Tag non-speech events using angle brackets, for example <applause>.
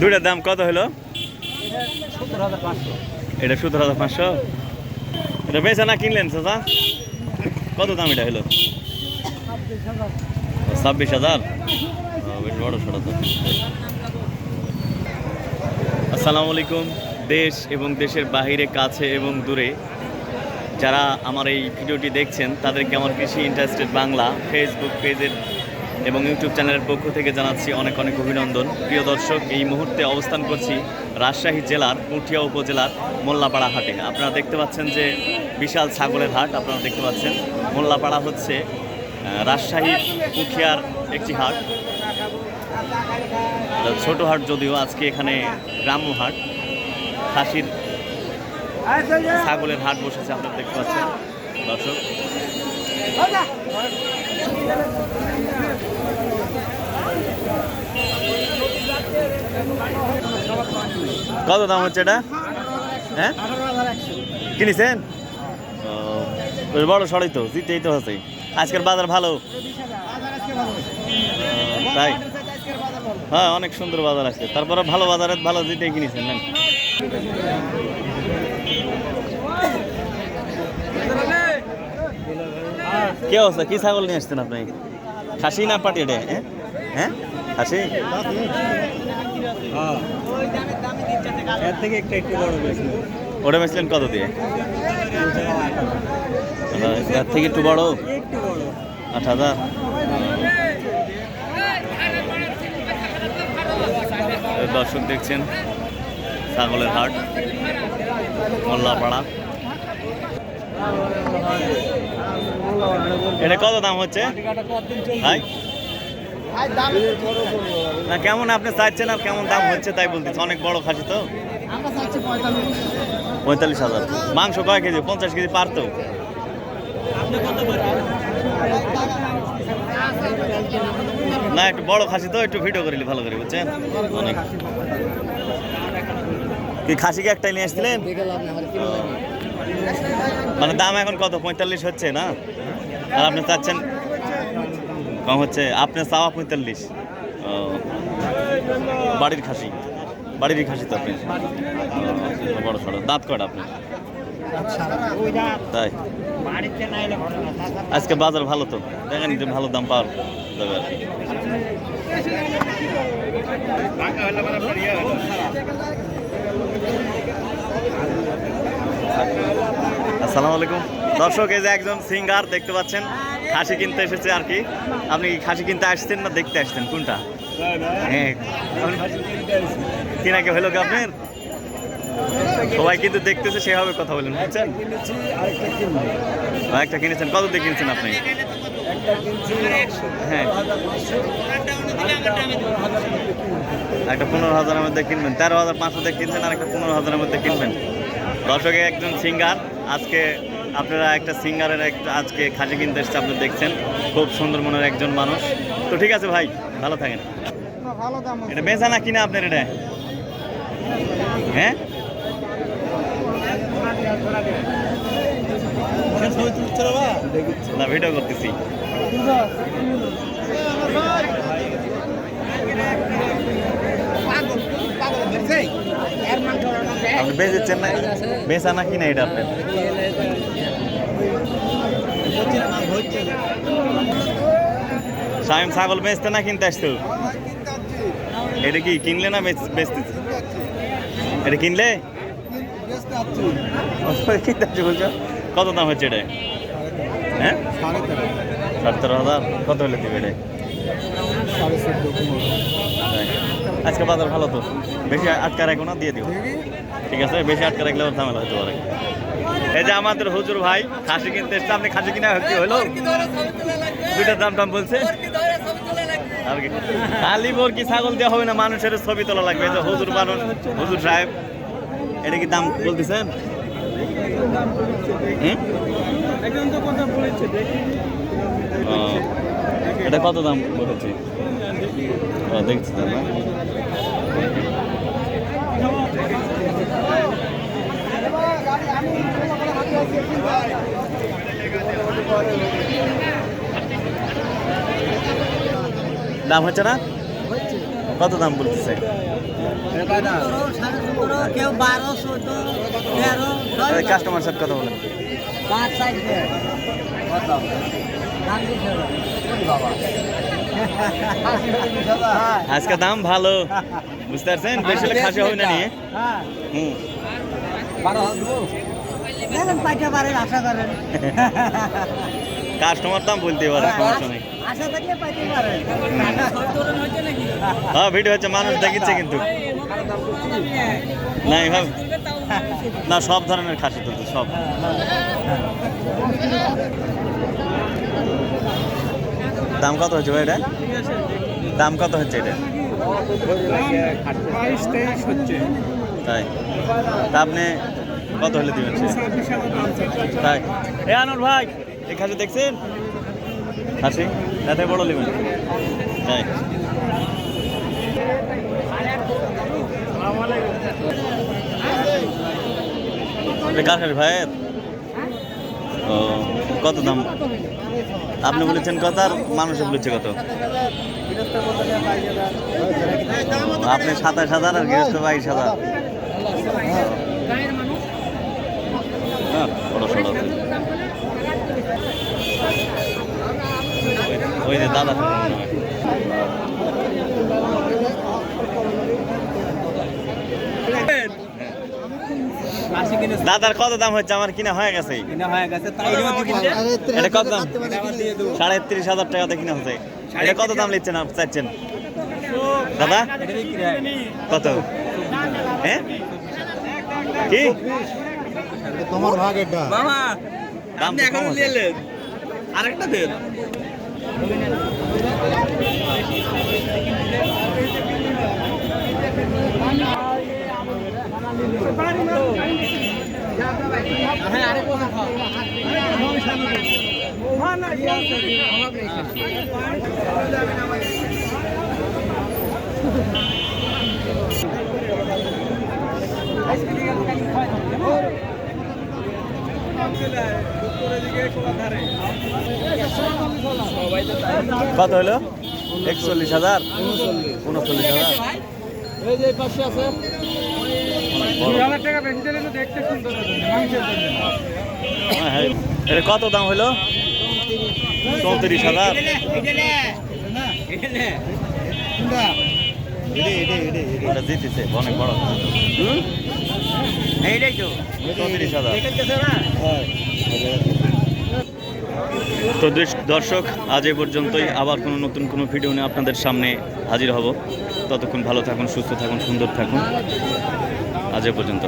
দুইটার দাম কত হলো? এটা সতেরো হাজার পাঁচশো। এটা বেচা না কিনলেন, চাচা? কত দাম এটা হলো? ছাব্বিশ হাজার। আসসালামু আলাইকুম, দেশ এবং দেশের বাহিরে, কাছে এবং দূরে। যারা আমার এই ভিডিওটি দেখছেন, তাদেরকে আমার কৃষি ইন্টারেস্টেড বাংলা ফেসবুক পেজের এবং ইউটিউব চ্যানেলের পক্ষ থেকে জানাচ্ছি অনেক অনেক অভিনন্দন। প্রিয় দর্শক এই মুহূর্তে অবস্থান করছি রাজশাহী জেলার পুঠিয়া উপজেলার মোল্লাপাড়া হাটে। আপনারা দেখতে পাচ্ছেন যে বিশাল ছাগলের হাট আপনারা দেখতে পাচ্ছেন মোল্লাপাড়া হচ্ছে আহ, রাজশাহীর পুঠিয়ার একটি হাট। ছোট হাট যদিও আজকে এখানে গ্রাম্য হাট। খাসির ছাগলের হাট বসেছে আপনারা দেখতে পাচ্ছেন। দর্শক কত দাম হচ্ছে এটা? হ্যাঁ? কিনেছেন? বড় সড়ই তো, জিতেই তো আছে আজকের বাজার ভালো? তাই? হ্যাঁ অনেক সুন্দর বাজার আছে। তারপরে ভালো বাজারে ভালো জিতেই কিনেছেন কে অবস্থা? কি ছাগল নিয়ে আসছেন আপনি? খাসি না পাটি এটা হ্যাঁ? হ্যাঁ? খাসি? এর থেকে একটু বড় ওটা বেচলেন কত দিয়ে? এর থেকে একটু বড়? একটু বড়। আট হাজার। দর্শক দেখছেন ছাগলের হাট মোল্লাপাড়া। এটা কত দাম হচ্ছে? না, কেমন আপনি চাইছেন আর কেমন দাম হচ্ছে তাই বলতেছে। অনেক বড় খাসি তো? পঁয়তাল্লিশ হাজার। মাংস কয় কেজি? পঞ্চাশ কেজি পারতো না, একটু বড় খাসি তো, একটু ভিডিও করিলি ভালো করে, বুঝছেন? অনেক। কি খাসিকে একটাই নিয়ে আসছিলেন? মানে দাম এখন কত? পঁয়তাল্লিশ হচ্ছে না? আর আপনি চাচ্ছেন? কম হচ্ছে, আপনি চাওয়া পঁয়তাল্লিশ। বাড়ির খাসি। বাড়িরই খাসি তো আপনি? বড় সড়ো। দাঁত কয়টা আপনি তাই? আজকে বাজার ভালো তো? দেখেন ভালো দাম পাওয়ার যাবে আর কি। আসসালামু আলাইকুম। দর্শক, এই যে একজন সিঙ্গার দেখতে পাচ্ছেন, খাসি কিনতে এসেছে আর কি। আপনি কি খাসি কিনতে আসছেন না দেখতে আসছেন? কোনটা? হ্যাঁ। কিনা কি হলো কি আপনার? সবাই কিন্তু দেখতেছে, সেভাবে কথা বলেন। বুঝছেন একটা কিনেছেন। কত দিয়ে কিনেছেন আপনি? হ্যাঁ। একটা পনেরো হাজারের মধ্যে কিনবেন। তেরো হাজার পাঁচশো দিয়ে কিনছেন আর একটা পনেরো হাজারের মধ্যে কিনবেন। দর্শকে একজন সিঙ্গার আজকে আপনারা একটা সিঙ্গারের একটা আজকে খাসি কিনতে এসছে আপনি দেখছেন। খুব সুন্দর মনের একজন মানুষ। তো ঠিক আছে ভাই ভালো থাকেন। এটা বেচা না কিনা আপনার এটা? হ্যাঁ? না ভিডিও করতেছি। আপনি বেচেছেন না? বেচা না কিনা এটা আপনার? সাইম ছাগল বেচতে না কিনতে আসতো? এটা কি কিনলে না বেচ- বেচতেছে এটা কিনলে? কিনতে আসছে বলছো? কত দাম হচ্ছে এটা? হ্যাঁ? সাড়ে হাজার। কত হলে দিবে আজকে বাজার ভালো তো। বেশি আটকা রাখো না দিয়ে দিও। ঠিক আছে? বেশি আটকে রাখলে ঝামেলা হতে পারে। এই যে আমাদের হুজুর ভাই, খাসি কিনতে এসছে। আপনি খাসি কিনা কি হলো? দুইটার দাম টাম বলছে। আর কি? ছাগল দেওয়া হবে না, মানুষের ছবি তোলা লাগবে। এই যে হুজুর মানুষ হুজুর সাহেব, এটা কি দাম বলতেছেন? এটা কত দাম বলেছি? ও দেখছি দাম হচ্ছে না? কত দাম বলতেছে? কাস্টমার সাথে কথা বলেন। আজকে দাম ভালো। বুঝতে পারছেন? বেশি হলে খাসি হবে না নিয়ে। হ্যাঁ। হুম। <laughs> পাইতে পারেন আশা করেন। কাস্টমার দাম বলতে পারে সমস্যা নেই হ্যাঁ ভিডিও হচ্ছে মানুষ দেখিচ্ছে কিন্তু। না এইভাবে না সব ধরনের খাসি তুলছে সব। দাম কত হচ্ছে ভাই এটা? দাম কত হচ্ছে এটা? তাই। তা আপনি কত হলে দিবেন তাই। এ আনোর ভাই এই খাসি দেখছেন? খাসি তাতে বড় নেবেন এটা কার খাসি ও, কত দাম? আপনি বলেছেন কত আর মানুষে বলেছে কত? আপনি সাতাশ হাজার আর গৃহস্থ বাইশ হাজার হ্যাঁ, বড় সড়ো। ওই- ওই যে দাদা মাসে কিনে দাদার কত দাম হচ্ছে? আমার কিনা হয়ে গেছে। কিনা হয়ে গেছে তাই এটা কত দাম? সাড়ে তিরিশ হাজার টাকাতে কিনা হচ্ছে। এটা কত দাম নিচ্ছেন আপনি চাচ্ছেন দাদা? কত? হ্যাঁ? কি? তোমার ভাগ এটা। দাম কম আছে। আরেকটা দেন। কত হলো? একচল্লিশ হাজার? উনচল্লিশ হাজার। এই যে পাশে আছে। এটা কত দাম হলো? চৌত্রিশ হাজার। জিতেছে, অনেক বড়। চৌত্রিশ হাজার। তো দর্শক, আজ এ পর্যন্তই। আবার কোনো নতুন কোনো ভিডিও নিয়ে আপনাদের সামনে হাজির হব। ততক্ষণ ভালো থাকুন, সুস্থ থাকুন, সুন্দর থাকুন। আজ এ পর্যন্ত